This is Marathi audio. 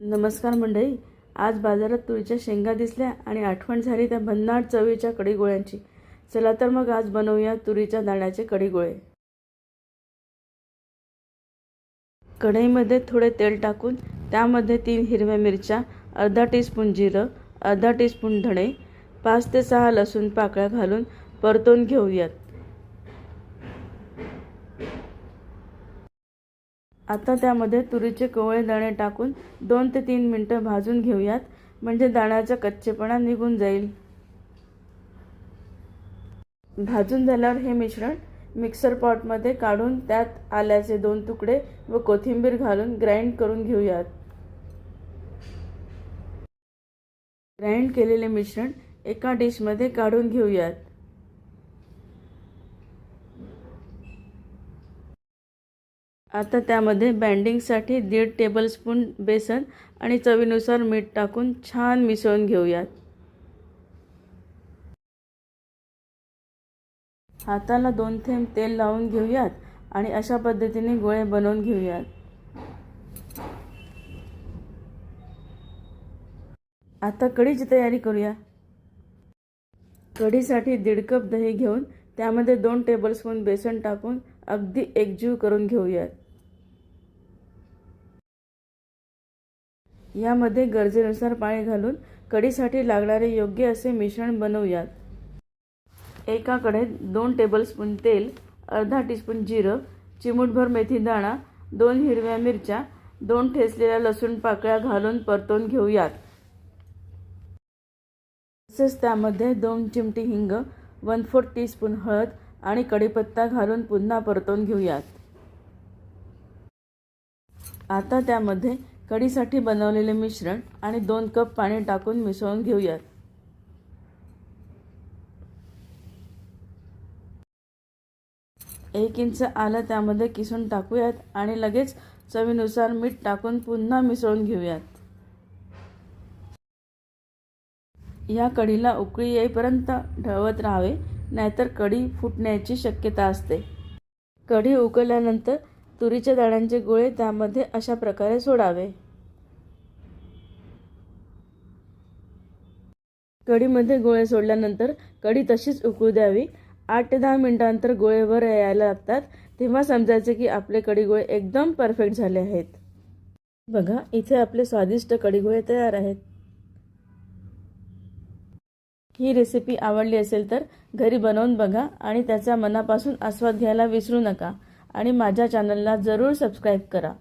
नमस्कार मंडळी. आज बाजारात तुरीच्या शेंगा दिसल्या आणि आठवण झाली त्या भन्नाट चवीच्या कडीगोळ्यांची. चला तर मग आज बनवूया तुरीच्या दाण्याचे कडीगोळे. कढईमध्ये थोडे तेल टाकून त्यामध्ये तीन हिरव्या मिरच्या अर्धा टीस्पून जिरं अर्धा टीस्पून धणे पाच ते सहा लसूण पाकळ्या घालून परतून घेऊयात. आता त्यामध्ये तुरीचे कोवळे दाणे टाकून दोन ते तीन मिनटं भाजून घेऊयात. म्हणजे दाण्याचा कच्चेपणा निघून जाईल. भाजून झाल्यावर हे मिश्रण मिक्सर पॉटमध्ये काढून त्यात आल्याचे दोन तुकडे व कोथिंबीर घालून ग्राइंड करून घेऊयात. ग्राइंड केलेले मिश्रण एका डिशमध्ये काढून घेऊयात. आता त्यामध्ये बँडिंगसाठी दीड टेबलस्पून बेसन आणि चवीनुसार मीठ टाकून छान मिसळून घेऊयात. हाताला दोन थेंब तेल लावून घेऊयात आणि अशा पद्धतीने गोळे बनवून घेऊयात. आता कढीची तयारी करूया. कढीसाठी दीड कप दही घेऊन त्यामध्ये दोन टेबलस्पून बेसन टाकून अगदी एकजीव करून घेऊयात. यामध्ये गरजेनुसार पाणी घालून कढीसाठी लागणारे योग्य असे मिश्रण बनवूयात. एका कढईत दोन टेबलस्पून तेल अर्धा टीस्पून जिरं चिमूटभर मेथी दाणा दोन हिरव्या मिरच्या दोन ठेचलेल्या लसूण पाकळ्या घालून परतून घेऊयात. तसेच त्यामध्ये दोन चिमटी हिंग वन फोर्थ टीस्पून हळद आणि कढीपत्ता घालून पुन्हा परतून घेऊयात. आता त्यामध्ये कढीसाठी बनवलेले मिश्रण आणि दोन कप पाणी टाकून मिसळून घेऊयात. एक इंच आलं त्यामध्ये किसून टाकूयात आणि लगेच चवीनुसार मीठ टाकून पुन्हा मिसळून घेऊयात. या कढीला उकळी येईपर्यंत ढळवत राहावे नाहीतर कढी फुटण्याची शक्यता असते. कढी उकळल्यानंतर तुरीच्या दाण्यांचे गोळे त्यामध्ये अशा प्रकारे सोडावे. कढीमध्ये गोळे सोडल्यानंतर कढी तशीच उकळू द्यावी. आठ ते दहा मिनिटांनंतर गोळे वर यायला लागतात. तेव्हा समजायचे की आपले कढीगोळे एकदम परफेक्ट झाले आहेत. बघा इथे आपले स्वादिष्ट कढीगोळे तयार आहेत. ही रेसिपी आवडली असेल तर घरी बनवून बघा आणि त्याचा मनापासून आस्वाद घ्यायला विसरू नका. आणि माझ्या चॅनलला जरूर सबस्क्राईब करा.